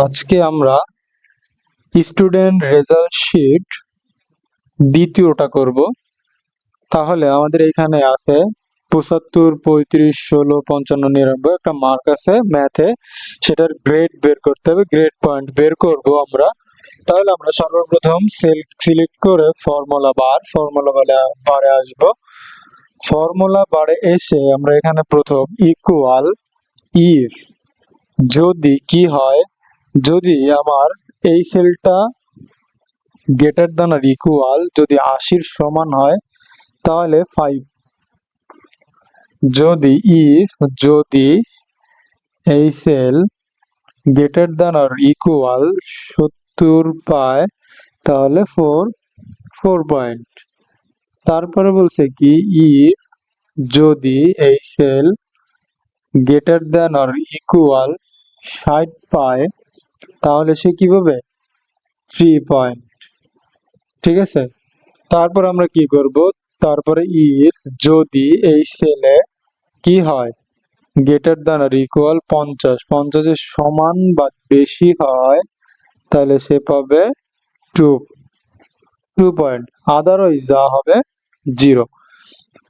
আজকে আমরা student result sheet দ্বিতীয়টা করব। তাহলে আমাদের এখানে আছে পঁচাত্তর, পঁয়ত্রিশ, ষোলো, পঞ্চান্ন, নিরানব্বই একটা মার্ক আছে ম্যাথে সেটার গ্রেড বের করতে হবে গ্রেড পয়েন্ট বের করব আমরা। তাহলে আমরা সর্বপ্রথম সেল সিলেক্ট করে ফর্মুলা বার ফর্মুলা বারে বারে আসব। ফর্মুলা বারে এসে আমরা এখানে প্রথম ইকুয়াল ইফ যদি কি হয় যদি আমার এই সেলটা গ্রেটার দ্যান আর ইকুয়াল যদি আশির সমান হয়, তাহলে ফাইভ যদি ইফ যদি এই সেল গ্রেটার দ্যান আর ইকুয়াল সত্তর পায়, তাহলে ফোর ফোর পয়েন্ট তারপরে বলছে কি ইফ যদি এই সেল গ্রেটার দ্যান আর ইকুয়াল ষাট পায় তাহলে সে কি পাবে থ্রি পয়েন্ট ঠিক আছে? তারপর আমরা কি করব? তারপরে ইফ যদি এই সেলে কি হয়? গ্রেটার দ্যান আর ইকুয়াল পঞ্চাশ। পঞ্চাশের সমান বা বেশি হয়, তাহলে সে পাবে টু টু পয়েন্ট আদারওয়াইজ যা হবে জিরো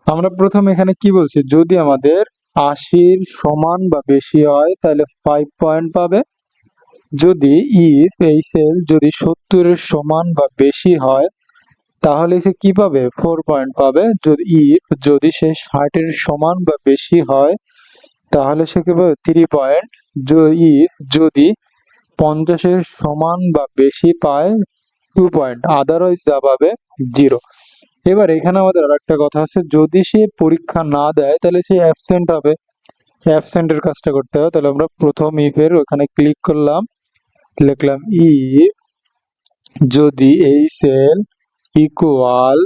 আমরা প্রথম এখানে কি বলছি? যদি আমাদের আশির সমান বা বেশি হয়, তাহলে ফাইভ পয়েন্ট পাবে। যদি ইফ এই সেল যদি সত্তরের সমান বা বেশি হয়, তাহলে সে কি পাবে? ফোর পয়েন্ট পাবে। যদি ইফ যদি সে ষাটের সমান বা বেশি হয়, তাহলে সে কি পাবে? থ্রি পয়েন্ট ইফ যদি পঞ্চাশের সমান বা বেশি পায় টু পয়েন্ট আদারওয়াইজ যা পাবে জিরো এবার এখানে আমাদের আর একটা কথা আছে। যদি সে পরীক্ষা না দেয়, তাহলে সে অ্যাবসেন্ট হবে অ্যাবসেন্টের কাজটা করতে হবে। তাহলে আমরা প্রথম ইফের ওখানে ক্লিক করলাম। লিখলাম ইফ যদি এই সেল ইকুয়াল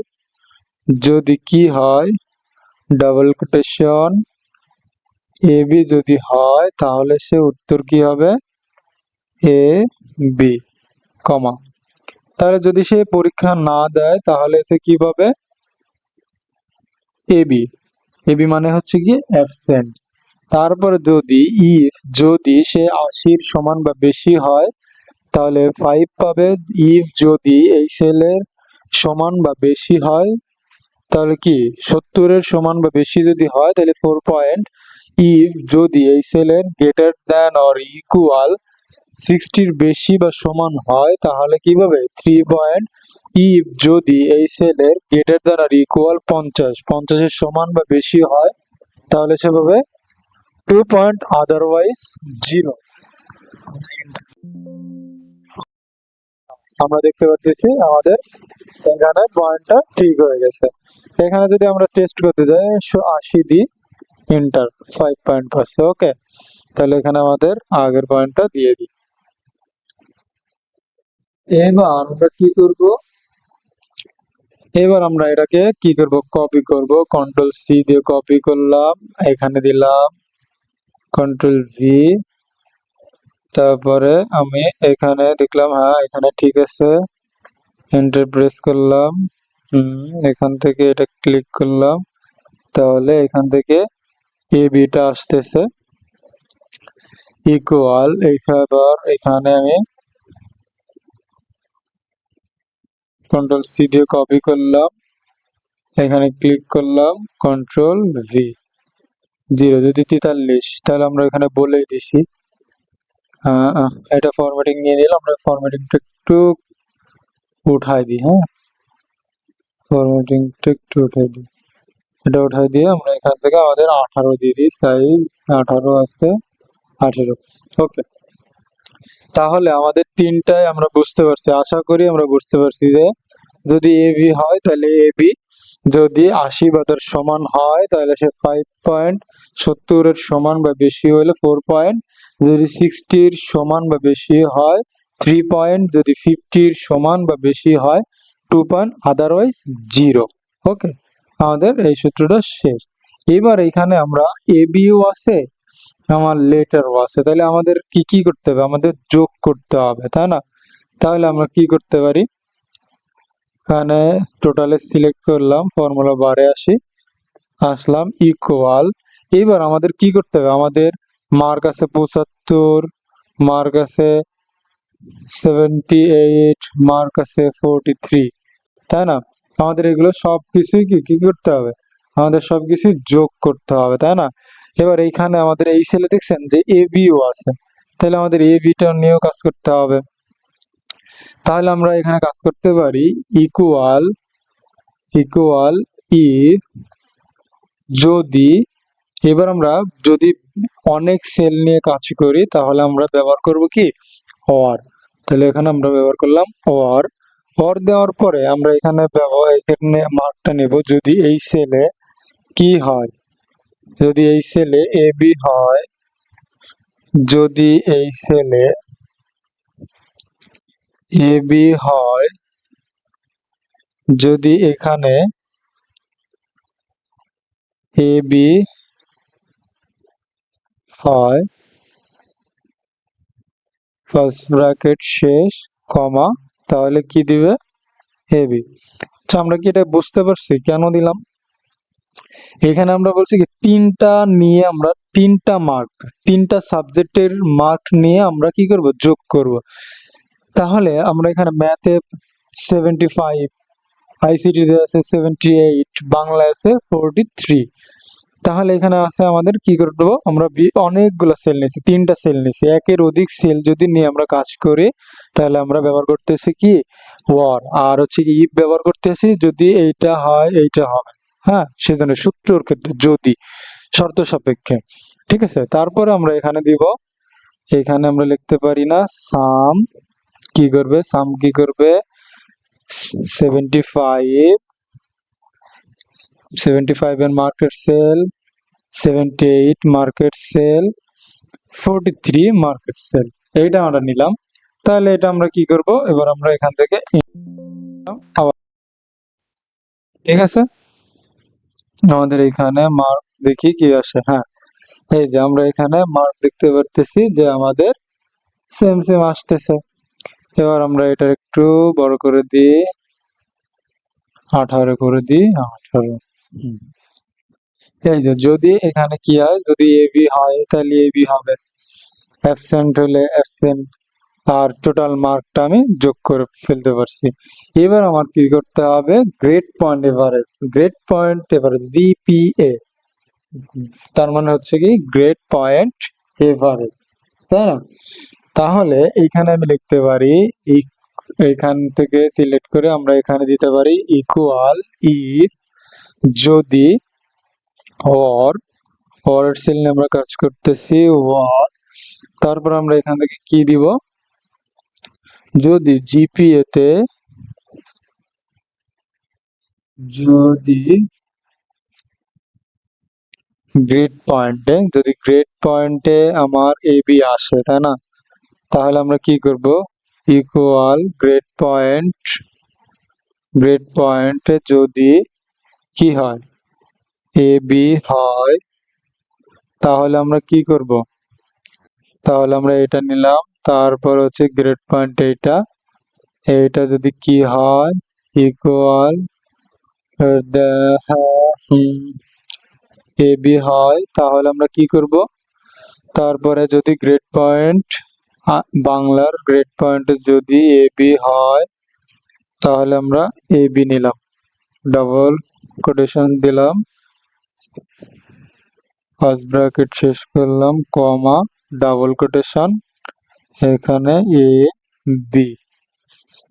যদি কি হয় ডাবল কোটেশন এ বি যদি হয়, তাহলে সে উত্তর কি হবে? এ বি কমা তাহলে যদি সে পরীক্ষা না দেয়, তাহলে সে কি পাবে? এ বি এ বি মানে হচ্ছে কি অ্যাবসেন্ট তারপরে যদি ইফ যদি সে আশির সমান বা বেশি হয় তাহলে ফাইভ পাবে। ইফ যদি এই সেলের সমান বা বেশি হয়, তাহলে কি? সত্তরের সমান বা বেশি যদি হয়, তাহলে ফোর পয়েন্ট ইফ যদি এই সেলের গ্রেটার দ্যান অর ইকুয়াল সিক্সটির বেশি বা সমান হয়, তাহলে কি পাবে? থ্রি পয়েন্ট ইফ যদি এই সেলের গ্রেটার দ্যান আর ইকুয়াল পঞ্চাশ, পঞ্চাশের সমান বা বেশি হয়, তাহলে সেভাবে টু পয়েন্ট আদারওয়াইজ জিরো আমরা দেখতে পাচ্ছি আমাদের এখানে পয়েন্টটা ঠিক হয়ে গেছে। এখানে যদি আমরা টেস্ট করতে যাই আশি দি ইন্টার ফাইভ পয়েন্ট পাচ্ছে ওকে তাহলে এখানে আমাদের আগের পয়েন্টটা দিয়ে দিই। এবার আমরা কি করব? এবার আমরা এটাকে কি করব? কপি করব। কন্ট্রোল সি দিয়ে কপি করলাম, এখানে দিলাম কন্ট্রোল ভি তারপরে আমি এখানে দেখলাম হ্যাঁ এখানে ঠিক আছে। এন্টার প্রেস করলাম। এখান থেকে এটা ক্লিক করলাম। তাহলে এখান থেকে এ বিটা আসতেছে। ইকুয়াল এবার এখানে আমি কন্ট্রোল সি দিয়ে কপি করলাম। এখানে ক্লিক করলাম কন্ট্রোল ভি জিরো, যদি তেতাল্লিশ, তাহলে আমরা এখানে বলেই দিছি। এটা ফরম্যাটিং নিয়ে নিলাম আমরা ফরম্যাটিংটা একটু উঠাই দিই হ্যাঁ ফরম্যাটিংটা একটু উঠাই দিই এটা উঠাই দিয়ে আমরা এখান থেকে আমাদের আঠারো দিয়ে দিই সাইজ আঠারো আছে আঠেরো ওকে তাহলে আমাদের তিনটায় আমরা বুঝতে পারছি আশা করি আমরা বুঝতে পারছি যে যদি এ বি হয় তাহলে এ বি যদি আশি বা তার সমান হয় তাহলে সে ফাইভ পয়েন্ট সত্তরের সমান বা বেশি হলে ফোর পয়েন্ট যদি সিক্সটির সমান বা বেশি হয় থ্রি পয়েন্ট যদি ফিফটির সমান বা বেশি হয় two point otherwise zero okay আমাদের এই সূত্রটা শেষ। এবার এখানে আমরা এ বিও আছে, আমার লেটারও আছে, তাহলে আমাদের কি কি করতে হবে? আমাদের যোগ করতে হবে, তাই না? তাহলে আমরা কি করতে পারি? এখানে টোটালে সিলেক্ট করলাম ফর্মুলা বারে আসি, আসলাম ইকুয়াল এবার আমাদের কি করতে হবে? আমাদের মার্ক আছে পঁচাত্তর মার্ক আছে সেভেন্টি এইট মার্ক আছে ফোরটি থ্রি তাই না? আমাদের এগুলো সব কিছুই কি কি করতে হবে? আমাদের সব কিছু যোগ করতে হবে, তাই না? এবার এইখানে আমাদের এই সেলে দেখছেন যে এ বিও আছে। তাহলে আমাদের এ বিটা নিয়েও কাজ করতে হবে। তাহলে আমরা এখানে কাজ করতে পারি ইকুয়াল ইকুয়াল ইফ যদি এবার আমরা যদি অনেক সেল নিয়ে কাজ করি, তাহলে আমরা ব্যবহার করব কি? অর তাহলে এখানে আমরা ব্যবহার করলাম অর অর দেওয়ার পরে আমরা এখানে ব্যবহার, এখানে মার্কটা নেব যদি এই সেলে কি হয়। যদি এই সেলে এ বি হয়, যদি এই সেলে এ বি হয়, যদি এখানে এ বি হয়। ফার্স্ট ব্র্যাকেট শেষ কমা তাহলে কি দিবে? বি আচ্ছা আমরা কি এটা বুঝতে পারছি? কেন দিলাম? এখানে আমরা বলছি কি, তিনটা নিয়ে আমরা তিনটা মার্ক তিনটা সাবজেক্টের মার্ক নিয়ে আমরা কি করব? যোগ করব। তাহলে আমরা এখানে ম্যাথে সেভেন্টি ফাইভ আইসিটিতে আছে সেভেন্টি এইট বাংলা আছে ফোরটি থ্রি তাহলে এখানে আছে আমাদের কি করে দেবো? আমরা অনেকগুলো সেল নিয়েছি, তিনটা সেল নিয়েছি। একের অধিক সেল যদি নিয়ে আমরা কাজ করি, তাহলে আমরা ব্যবহার করতেছি কি? ওয়ার। আর হচ্ছে কি, ইফ ব্যবহার করতেছি, যদি এইটা হয়, এইটা হবে। হ্যাঁ? সেজন্য সূত্রর ক্ষেত্রে যদি, শর্ত সাপেক্ষে। ঠিক আছে? তারপরে আমরা এখানে দিব, এখানে আমরা লিখতে পারি না সাম কি করবে? সাম কি করবে? সেভেন্টি ফাইভ সেভেন্টি ফাইভ এর market cell seventy eight market cell forty three market cell এইটা আমরা নিলাম। তাহলে এটা আমরা কি করব? এবার আমরা এখান থেকে ঠিক আছে? আমাদের এখানে মার্ক দেখি কি আসে। হ্যাঁ এই যে আমরা এখানে মার্ক দেখতে পারতেছি যে আমাদের সেম সেম আসতেছে। এবার আমরা এটা একটু বড় করে দিই। আঠারো করে দিই। আঠারো। এই যে যদি এখানে কি হয়, যদি এবি হয়, তাহলে এবি হবে। অ্যাবসেন্ট হলে অ্যাবসেন্ট আর টোটাল মার্কটা আমি যোগ করে ফেলতে পারছি। এবার আমার কি করতে হবে? Grade point average grade point average GPA তার মানে হচ্ছে কি গ্রেড পয়েন্ট এভারেজ তাই না? তাহলে এইখানে আমি লিখতে পারি এইখান থেকে সিলেক্ট করে আমরা এখানে দিতে পারি ইকুয়াল ইফ যদি অর অর সেল নিয়ে আমরা কাজ করতেছি ওয়ার তারপর আমরা এখান থেকে কি দিব? যদি জিপিএ তে, যদি গ্রেড পয়েন্টে যদি গ্রেড পয়েন্টে আমার এ বি আসে, তাই না? তাহলে আমরা কি করব? ইকুয়াল গ্রেড পয়েন্ট গ্রেড পয়েন্টে যদি কি হয়? এ বি হয়। তাহলে আমরা কি করব? তাহলে আমরা এটা নিলাম। তারপর হচ্ছে গ্রেড পয়েন্ট এইটা। এইটা যদি কি হয়? ইকুয়াল এ বি হয়। তাহলে আমরা কি করব? তারপরে যদি গ্রেড পয়েন্ট বাংলার গ্রেড পয়েন্ট যদি এ বি হয়, তাহলে আমরা এ বি নিলাম। ডাবল কোটেশন দিলাম। ফার্স্ট ব্র্যাকেট শেষ করলাম কমা ডাবল কোটেশন এখানে এ বি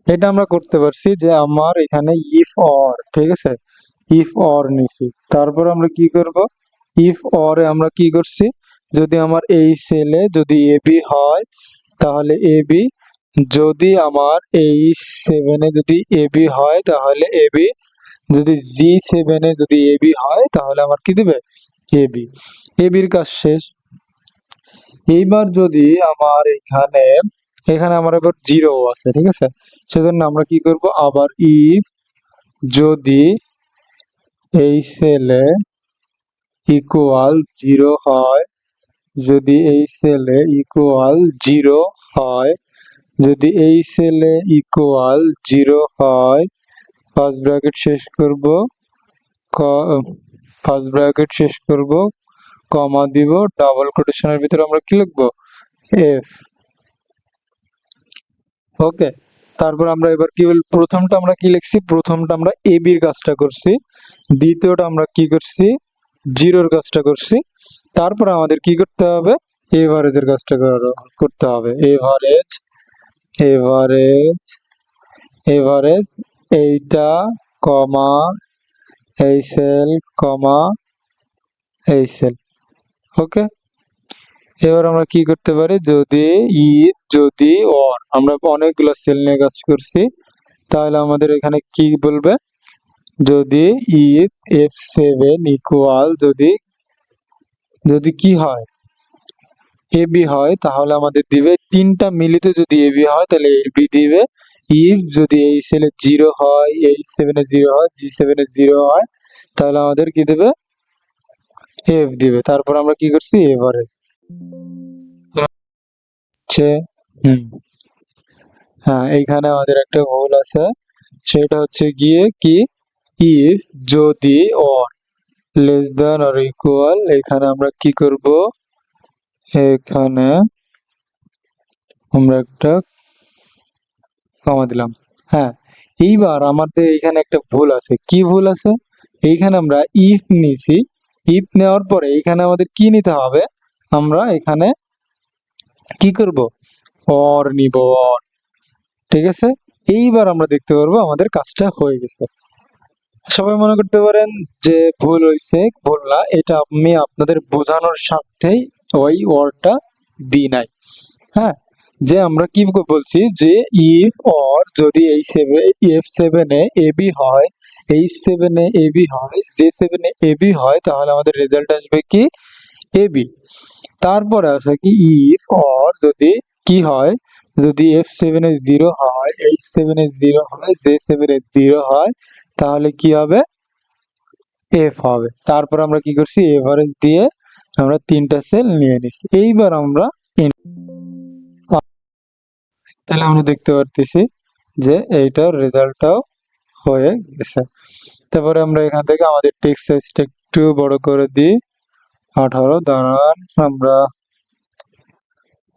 এটা আমরা করতে পারছি যে আমার এখানে ইফ অর ঠিক আছে? ইফ অর নিছি। তারপর আমরা কি করব? ইফ অর আমরা কি করছি? যদি আমার এই সেলে যদি এ বি হয়, তাহলে এ বি যদি আমার এই সেভেনে যদি এ বি হয়, তাহলে এ বি যদি জি সেভেনে যদি এ বি হয়, তাহলে আমার কি দিবে? এ বি এ বির কাজ শেষ। এইবার যদি আমার এখানে এখানে আমার এবার জিরো আছে, ঠিক আছে? সেজন্য আমরা কি করব? আবার ইফ যদি এই সেলে ইকুয়াল জিরো হয়, যদি এই সেলে ইকুয়াল জিরো হয়, যদি এই সেলে ইকুয়াল জিরো হয় ফার্স্ট ব্র্যাকেট শেষ করব ফার্স্ট ব্র্যাকেট শেষ করব, কমা দিব, ডাবল কোটেশনের ভিতরে আমরা কি লিখব? এফ। ওকে, তারপর আমরা এবার কি বল, প্রথমটা আমরা কি লিখছি? প্রথমটা আমরা এ বির কাজটা করছি, দ্বিতীয়টা আমরা কি করছি? জিরোর কাজটা করছি, তারপর আমাদের কি করতে হবে? এভারেজের কাজটা করা- করতে হবে। এভারেজ এভারেজ এভারেজ এইটা কমা এই সেল কমা এই সেল ওকে? এবার আমরা কি করতে পারি? যদি ইফ যদি অর আমরা অনেকগুলো সেল নিয়ে কাজ করছি। তাহলে আমাদের এখানে কি বলবে? যদি ইফ এফ সেভেন ইকুয়াল যদি যদি কি হয়? এবি হয়, তাহলে আমাদের দিবে তিনটা মিলিত যদি এবি হয়, তাহলে এবি দিবে ইফ যদি এই সেলে জিরো হয়, এই সেভেনে জিরো হয় জি সেভেনে জিরো হয়, তাহলে আমাদের কি দেবে? এফ দিবে। তারপর আমরা কি করছি? এভারেজ হুম। হ্যাঁ এইখানে আমাদের একটা ভুল আছে। সেটা হচ্ছে গিয়ে কি? ইফ যদি or less than or equal এখানে আমরা কি করব? এখানে আমরা একটা কমা দিলাম। হ্যাঁ এইবার আমাদের এখানে একটা ভুল আছে। কি ভুল আছে? এইখানে আমরা ইফ নিছি। ইফ নেওয়ার পরে এখানে আমাদের কি নিতে হবে? আমরা এখানে কি করব? অর নিব। অর ঠিক আছে? এইবার আমরা দেখতে পারব আমাদের কাজটা হয়ে গেছে। সবাই মনে করতে পারেন যে ভুল হয়েছে, ভুল না। এটা আমি আপনাদের বোঝানোর স্বার্থেই ওই ওয়ার্ডটা দিই নাই। হ্যাঁ যে আমরা কি বলছি? যে ইফ অর যদি এই সেভেন এফ সেভেনে এবি হয় এইচ সেভেনে এবি হয় জে সেভেনে এবি হয়, তাহলে আমাদের রেজাল্ট আসবে কি? এবি তারপরে আসবে কি ইফ অর যদি কি হয়? যদি এফ সেভেনে জিরো হয় এইচ সেভেনে জিরো হয় জে সেভেনে জিরো হয়, তাহলে কি হবে? এফ হবে। তারপর আমরা কি করছি? এভারেজ দিয়ে আমরা তিনটা সেল নিয়ে নিছি। এইবার আমরা তাহলে আমরা দেখতে পারতেছি যে এইটার রেজাল্টটাও হয়ে গেছে। তারপরে আমরা এখান থেকে আমাদের টেক্সট সাইজটা একটু বড় করে দিই। আঠারো, দাঁড়ান, আমরা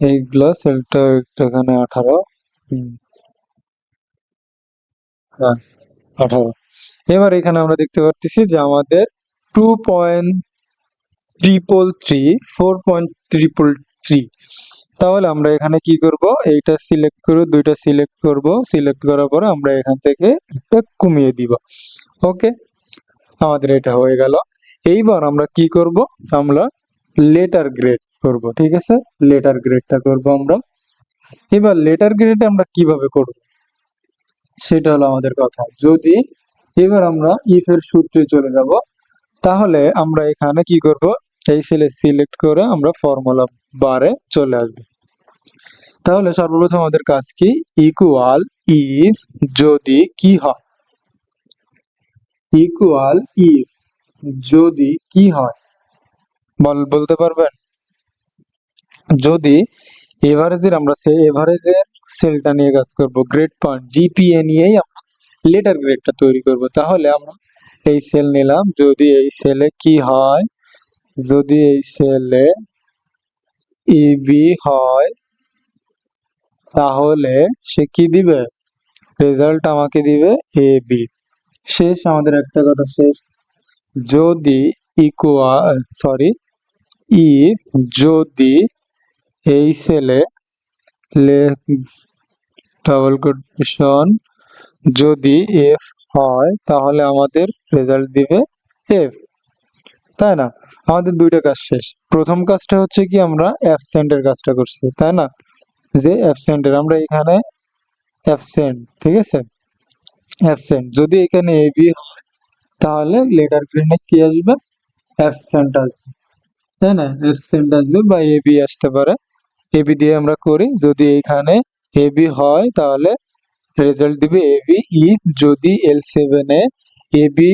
এইগুলো সেলটা এখানে আঠারো। হ্যাঁ আঠারো। এবার এখানে আমরা দেখতে পারতেছি যে আমাদের two point triple three, four point triple three. তাহলে আমরা এখানে কি করব? এইটা সিলেক্ট করে দুইটা সিলেক্ট করব। সিলেক্ট করার পরে আমরা এখান থেকে একটা কমিয়ে দিব। ওকে আমাদের এটা হয়ে গেল। এইবার আমরা কি করব? আমরা লেটার গ্রেড করব, ঠিক আছে? লেটার গ্রেডটা করব আমরা। এবার লেটার গ্রেড আমরা কীভাবে করব? সেটা হলো আমাদের কথা। যদি এবার আমরা ইফ এর সূত্রে চলে যাব, তাহলে আমরা এখানে কি করব? এই সেলে সিলেক্ট করে আমরা ফর্মুলা বারে চলে আসবে। তাহলে সর্বপ্রথম আমাদের কাজ কি? ইকুয়াল ইফ যদি কি হয়। ইকুয়াল ইফ যদি কি হয়। বল, বলতে পারবেন? যদি এভারেজের আমরা সে এভারেজের সেলটা নিয়ে কাজ করব গ্রেড পয়েন্ট জিপিএ নিয়েই আমরা লেটার গ্রেডটা তৈরি করব। তাহলে আমরা এই সেল নিলাম। যদি এই সেলে কি হয়? যদি এই সেলে ইবি হয়, তাহলে সে কি দিবে? রেজাল্ট আমাকে দিবে এ বি শেষ, আমাদের একটা কথা শেষ। যদি ইকুয়াল সরি ইফ যদি এই সেলে ডাবল কোটেশন যদি এফ হয়, তাহলে আমাদের রেজাল্ট দিবে এফ তাই না? আমাদের দুইটা কাজ শেষ। প্রথম কাজটা হচ্ছে কি, আমরা অ্যাবসেন্টের কাজটা করছি, তাই না? যে অ্যাবসেন্টের আমরা এখানে অ্যাবসেন্ট ঠিক আছে? অ্যাবসেন্ট যদি এখানে এ বি হয়, তাহলে লেটার গ্রেডে কি আসবে? অ্যাবসেন্ট আসবে, তাই না? অ্যাবসেন্ট আসবে বা এ বি আসতে পারে। এবি দিয়ে আমরা করি, যদি এখানে এ বি হয়, তাহলে রেজাল্ট দিবে এ বি ইফ যদি এল সেভেনে এবি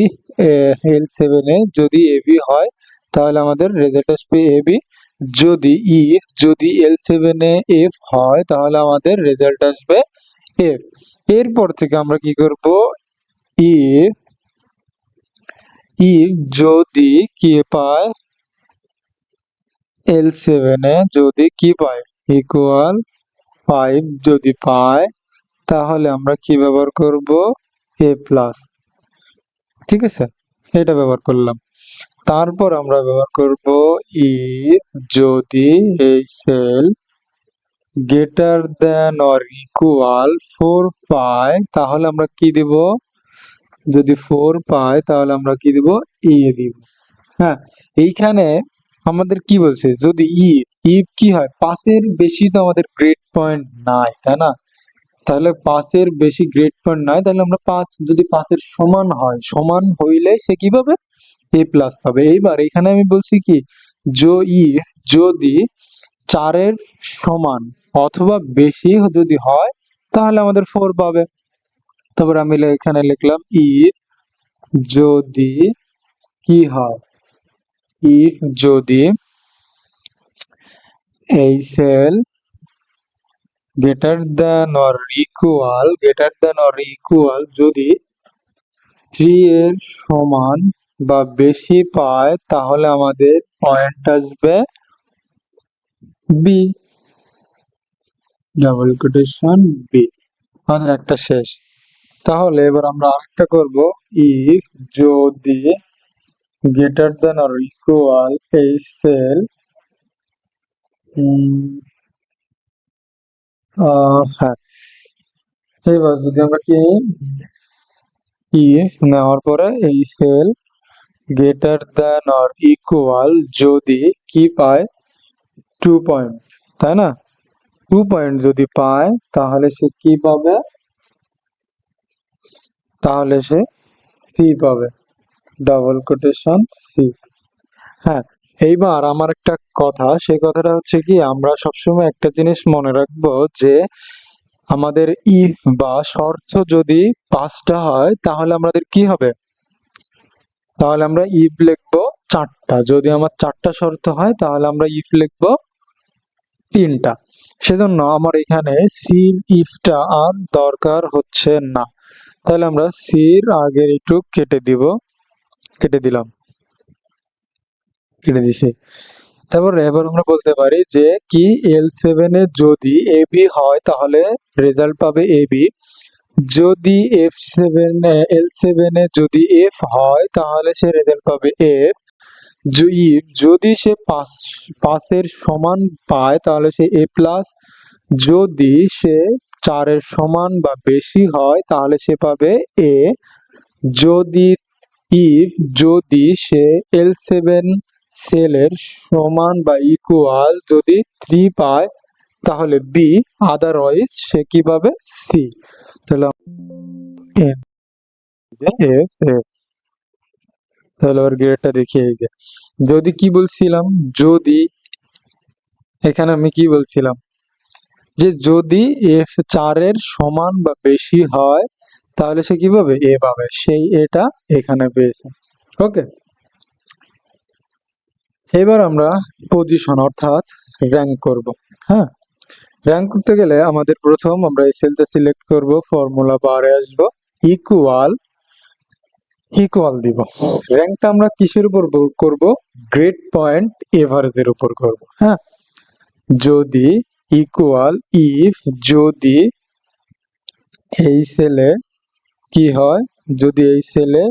এল সেভেনে যদি এবি হয়, তাহলে আমাদের রেজাল্ট আসবে এবি যদি ইফ যদি এল সেভেনে এফ হয়, তাহলে আমাদের রেজাল্ট আসবে এফ এরপর থেকে আমরা কি করব? ইফ ইফ যদি কি পায়? এল সেভেনে যদি কি পায়? ইকুয়াল ফাইভ যদি পায়, তাহলে আমরা কি ব্যবহার করব? এ প্লাস ঠিক আছে? এটা ব্যবহার করলাম। তারপর আমরা ব্যবহার করব ইফ যদি এই cell greater than or equal four পায় তাহলে আমরা কি দিব? যদি ফোর পায় তাহলে আমরা কি দিব? এ দিব। হ্যাঁ এইখানে আমাদের কি বলছে? যদি ইফ ইফ কি হয়? পাঁচের বেশি তো আমাদের গ্রেড পয়েন্ট নাই, তাই না? তাহলে পাঁচের বেশি গ্রেড পয়েন্ট নয় তাহলে আমরা পাঁচ যদি পাঁচের সমান হয়, সমান হইলে সে কি পাবে এ প্লাস পাবে। এইবার এখানে আমি বলছি কি জো ইফ যদি চারের সমান অথবা বেশি যদি হয়, তাহলে আমাদের ফোর পাবে। তারপর আমি এখানে লিখলাম ইফ যদি কি হয়? ইফ যদি এই cell greater than or equal greater than or equal যদি থ্রি এর সমান বা বেশি পায়, তাহলে আমাদের পয়েন্ট আসবে বি ডাবল কোটেশন বি আমাদের একটা শেষ। তাহলে এবার আমরা আরেকটা করব। ইফ যদি গ্রেটার দ্যান অর ইকুয়াল এই সেল হ্যাঁ এবার যদি আমরা কি ইফ নেওয়ার পরে এই cell greater than or equal যদি কি পায় টু পয়েন্ট তাই না টু পয়েন্ট যদি পায় তাহলে সে কি পাবে তাহলে সে সি পাবে ডাবল কোটেশন সি হ্যাঁ এইবার আমার একটা কথা, সেই কথাটা হচ্ছে কি, আমরা সবসময় একটা জিনিস মনে রাখব যে, আমাদের ইফ বা শর্ত যদি পাঁচটা হয়, তাহলে আমাদের কি হবে? তাহলে আমরা ইফ লিখব চারটা। যদি আমার চারটা শর্ত হয়, তাহলে আমরা ইফ লিখব তিনটা। সেজন্য আমার এখানে সির ইফটা আর দরকার হচ্ছে না। তাহলে আমরা সির আগের একটু কেটে দিব, কেটে দিলাম। কেটে দিছি। তারপর এবার আমরা বলতে পারি যে কি এল সেভেনে যদি এ বি হয়, তাহলে রেজাল্ট পাবে এ বি যদি এফ সেভেন এল সেভেনে যদি এফ হয়, তাহলে সে রেজাল্ট পাবে এফ যদি সে পাঁচ, পাঁচের সমান পায়, তাহলে সে এ প্লাস যদি সে চারের সমান বা বেশি হয়, তাহলে সে পাবে এ যদি ইফ যদি সে এল সেভেন সেলের সমান বা ইকুয়াল যদি থ্রি পায়, তাহলে বি আদারওয়াইজ সে কি সি তাহলে তাহলে আবার গ্রেডটা দেখি, এই যে। যদি কি বলছিলাম? যদি, এখানে আমি কি বলছিলাম? যে যদি এফ চারের সমান বা বেশি হয়, তাহলে সে কি এ পাবে। সেই এটা এখানে পেয়েছে। ওকে এবার আমরা পজিশন অর্থাৎ র্যাঙ্ক করব হ্যাঁ? র্যাঙ্ক করতে গেলে আমাদের প্রথম আমরা এই সেলটা সিলেক্ট করব ফর্মুলা বারে আসব ইকুয়াল ইকুয়াল দিব। র্যাঙ্কটা আমরা কিসের উপর করব? গ্রেড পয়েন্ট এভারেজের উপর করব হ্যাঁ? যদি ইকুয়াল ইফ যদি এই সেলে কি হয়? যদি এই সেলে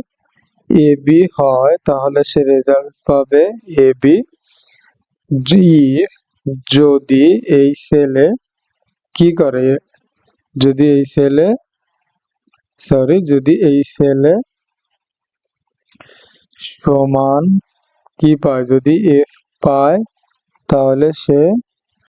এ বি হয়, তাহলে সে রেজাল্ট পাবে এ বি ইফ যদি এই সেলে কি করে? যদি এই সেলে সরি যদি এই সেলে সমান কি পায়? যদি এফ পায়, তাহলে সে